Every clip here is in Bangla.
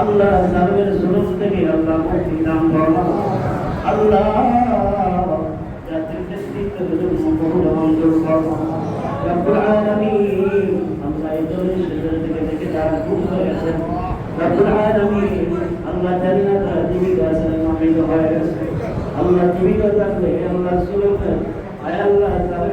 আল্লাহ জালেমের জুলুম থেকে আল্লাহ মুক্তি দান করো আল্লাহ জন্য আল্লাহ এই দলের থেকে হয়ে আল্লাহ জান্নাত জীবিকা সালামিত হয়ে গেছে আল্লাহ জীবিকা থাকলে আল্লাহ সুলুম আয়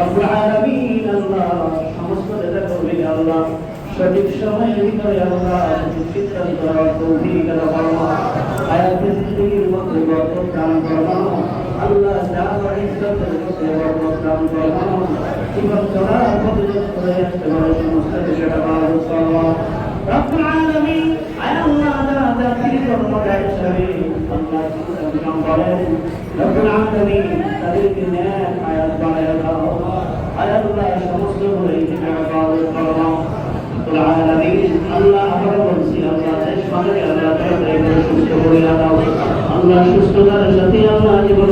রব্বুল আলামিন আল্লাহ সমস্ত নেতা কর্মী আল্লাহ সঠিক সময়ের ভিতরে আল্লাহ সিদ্ধান্ত করার তৌফিক আল্লাহ আয়াতের জিন্দগির মধ্যে বরকত দান করো আল্লাহ দাও। আয় আল্লাহ সমস্ত করো আল্লাহ আমরা বলছি আল্লাহ শেষ মানে আল্লাহ সুস্থ করে দাও আল্লাহ সুস্থতার সাথে আল্লাহ জীবন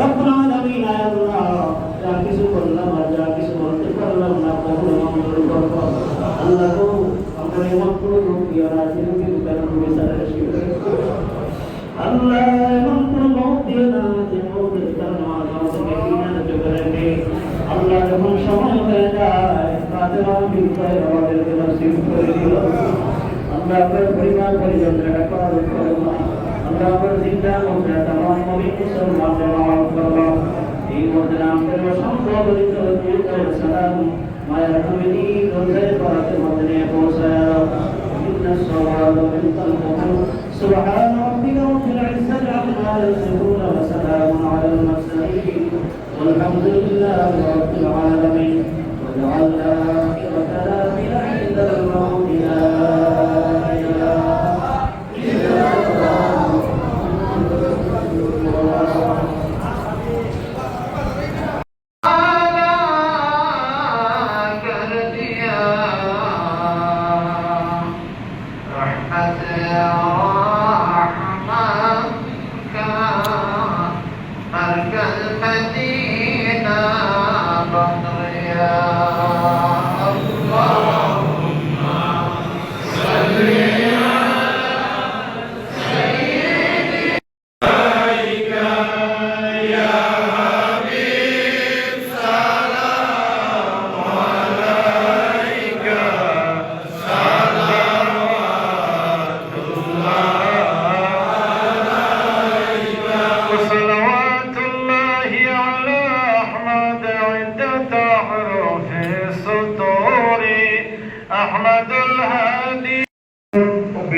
রব্বুল আলামিন আয় আল্লাহ যা কিছু করলাম আর যা কিছু বলতে পারলাম না কখনো মঞ্জুর করো আল্লাহ গো আমরা এমন কোনো রূপ দিয়া রাজি রূপে কারণ বিচারে শিখে আল্লাহ এমন কোনো মত দিও না যে মতের কারণে আমার থেকে বিনা চোখে রেখে আল্লাহ যখন সময় হয়ে যায় তাদের বিদ্যায় আমাদেরকে নসিব করে দিল। আমরা আপনার পরিবার পরিজনদের হেফাজত করব আমরা আপনার চিন্তা মধ্যে তামাম নবীন মুসলমানদের মাফ করব। এই মধ্যে আমাদের অসংখ্য দরিদ্র সালাম মায়ের তুমি রোজায় পাহাড়ের মধ্যে পৌঁছায় إن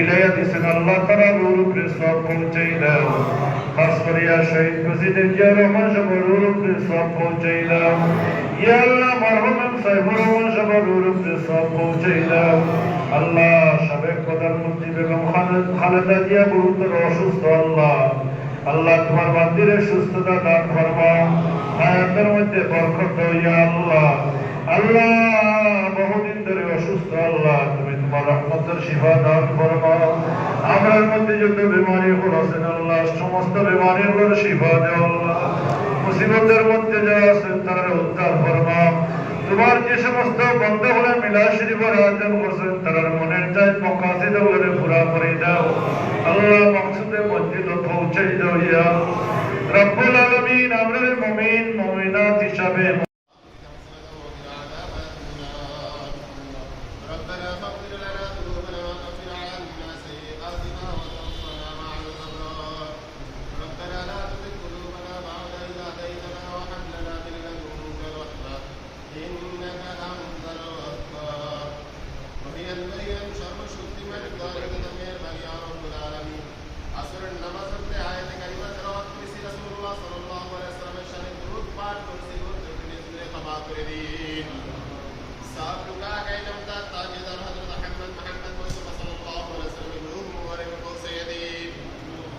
মিলাইয়া দিছেন আল্লাহ তারা রুর সব পৌঁছাই দাও। খাস করিয়া শহীদ প্রেসিডেন্ট জিয়া রহমান সাহেব সব পৌঁছাই দাও। ইয়া আল্লাহ সাহেবুর রহমান সাহেব সব পৌঁছাই দাও। আল্লাহ সাবেক প্রধানমন্ত্রী বেগম খালেদা জিয়া গুরুতর অসুস্থ আল্লাহ। আল্লাহ তোমার মন্দিরে সুস্থতা দান ফরমাও হায়াতের মধ্যে বরকত ইয়া আল্লাহ। আল্লাহ বহুদিন ধরে অসুস্থ আল্লাহ। রহমতের শিফা দান ফরমাও আমরার মধ্যে যত বিমারি হল আছেন আল্লাহ, সমস্ত বিমারি হল শিফা দেও আল্লাহ। মুসিবতের মধ্যে যারা আছেন তারা উদ্ধার ফরমাও তোমার যে সমস্ত বন্ধ হলে মিলা শরীফের আয়োজন করছেন তার মনের চাই মকাসিদ বলে পুরা করে দাও। আল্লাহ মকসুদে মসজিদ পৌঁছাই দাও ইয়া। রব্বুল আলামিন, আমরা মুমিন, মুমিনাত হিসাবে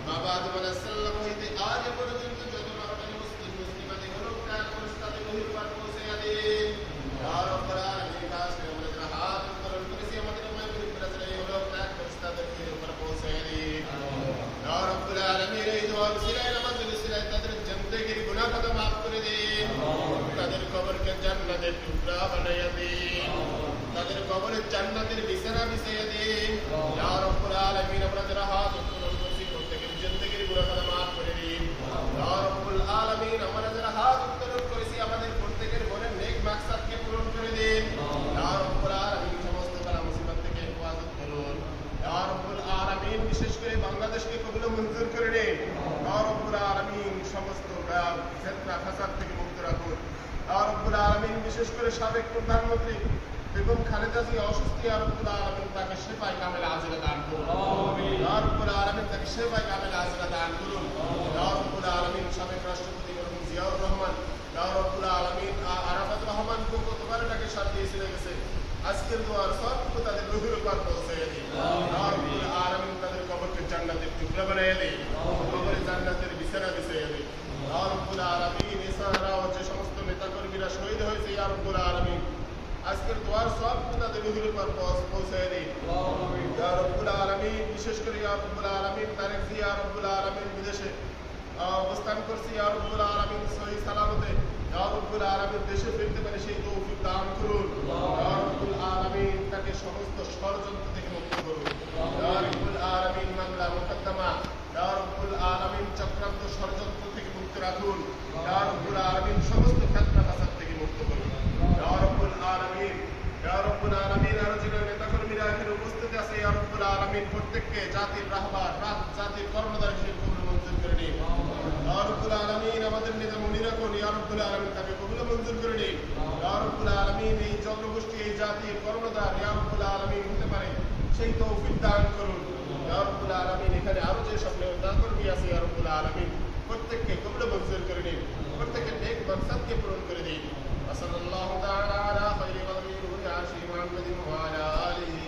بابا تو بنا سلام ہوئی تھی آج بڑے دن تو جو জান্নাতের টুকরা বানাইয়া তাদের কবরে জান্নাতের বিছানা বিছাইয়া ইয়া আলামিন হাত প্রত্যেকের জিন্দেগির maaf করে দিন। ইয়া আলামিন হাত করেছি, আমাদের প্রত্যেকের মনের নেক মাকসাদকে পূরণ করে দিন। ইয়া রাব্বুল আলামিন, সমস্ত বালা মুসিবত থেকে হেফাজত করুন। ইয়া আলামিন, বিশেষ করে বাংলাদেশকে কবুল মঞ্জুর করে নিন ইয়া রাব্বুল আলামিন সমস্ত গাব ফিতনা ফাসাদ থেকে মুক্ত রাখুন ইয়া রাব্বুল আলামিন বিশেষ করে সাবেক প্রধানমন্ত্রী বেগম খালেদা জিয়া অসুস্থ ইয়া রাব্বুল আলামিন তাকে শিফায়ে কামিল আজিলা দান করুন। আমিন। ইয়া রাব্বুল আলামিন তাকে শিফায়ে কামিল আজিলা দান করুন। ইয়া রাব্বুল আলামিন সাবেক রাষ্ট্রপতি মরহুম জিয়াউর রহমান ইয়া রাব্বুল আলামিন আরাফাত রহমান কো কতবার তাকে সাথ দিয়ে গেছে। আজকের দোয়ার সব তাদের রুহের উপর পৌঁছে দিন। ইয়া রাব্বুল আলামিন তাদের কবরকে জান্নাতের টুকরা বানিয়ে দিন কবরে জান্নাতের বিছানা বিছিয়ে দিন ইয়া রাব্বুল আলামিন এছাড়াও যে সমস্ত নেতাকর্মীরা শহীদ হয়েছে ইয়া রাব্বুল আলামিন আজকের দোয়ার সব তাদের রুহের উপর পৌঁছ- পৌঁছে দিন। ইয়া রাব্বুল আলামিন, বিশেষ করে ইয়া রাব্বুল আলামিন তারেক জিয়া রাব্বুল আলামিন বিদেশে অবস্থান করছি, ইয়া রাব্বুল আলামিন সহি সালামতে, ইয়া রাব্বুল আলামিন দেশে ফিরতে পারে সেই তৌফিক দান করুন। ইয়া রাব্বুল আলামিন তাকে সমস্ত ষড়যন্ত্র থেকে মুক্ত করুন। ইয়া রাব্বুল আলামিন মামলা মুকদ্দমা, ইয়া রাব্বুল আলামিন চক্রান্ত ষড়যন্ত্র থেকে মুক্ত রাখুন ইয়া রাব্বুল আলামিন সমস্ত ফিতনা ফাসাদ থেকে মুক্ত করুন ইয়া রাব্বুল আলামিন ইয়া রাব্বুল আলামিন আরও যে নেতাকর্মীরা এখানে উপস্থিত আছে ইয়া রাব্বুল আলামিন প্রত্যেককে জাতির রাহবার রাত জাতির কর্মদার হিসেবে কবুল মঞ্জুর করে নিন ইয়া রাব্বুল আলামিন আমাদের নেতা মনিরা কোন ইয়া রাব্বুল আলামিন তাকে কবুল মঞ্জুর করে নিন ইয়া রাব্বুল আলামিন এই জনগোষ্ঠী এই জাতির কর্মদার ইয়া রাব্বুল আলামিন হতে পারে সেই তৌফিক দান করুন ইয়া রাব্বুল আলামিন এখানে আরো যে সব নেতাকর্মী আছে ইয়া রাব্বুল আলামিন প্রত্যেককে কবুল মঞ্জুর করে নিন প্রত্যেকের নেক মাকসাদকে পূরণ করে দিন وصلى الله تعالى على خير خلقه عاشر محمد وعلى اله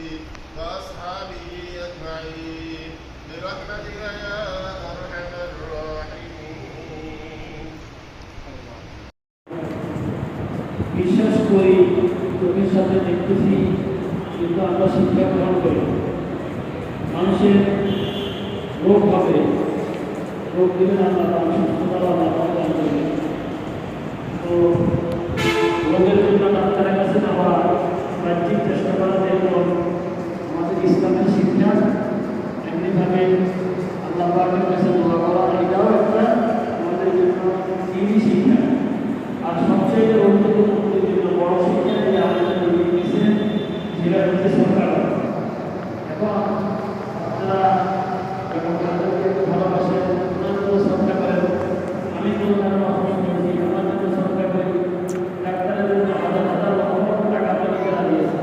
واصحابه اجمعين برحمتك يا ارحم الراحمين বিশ্বাস করি চোখের সাথে দেখতেছি কিন্তু আমরা শিক্ষা গ্রহণ করি মানুষের রোগ হবে, রোগ দেবেন আল্লাহ তার সুস্থতা আল্লাহ প্রদান করবেন তো রোগের জন্য ডাক্তারের কাছে যাওয়া বাহ্যিক চেষ্টা করা যেহেতু আমাদের ইসলামের শিক্ষা এমনিভাবে আল্লাহ পাকের কাছে দোয়া এটাও একটা আমাদের জন্য দিনই শিক্ষা। আর সবচেয়ে গুরুত্বপূর্ণ জন্য বড় শিক্ষা যে আমাদের দিয়ে দিয়েছেন সেটা হচ্ছে সরকার এখন আপনারা এবং তাদেরকে ভালোবাসেন ওনার জন্য সরকার করেন আমি তো ওনার অসুস্থ হয়েছি আমার জন্য সরকার করি ডাক্তারের জন্য হাজার হাজার লক্ষ লক্ষ টাকা তৈরি করা দিয়েছে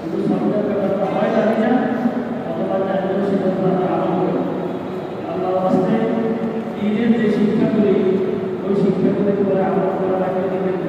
কিন্তু সরকার ব্যাপারটা হয় জানি না অথবা জানলেও সেটা শুরু করে আমরা করা লাগে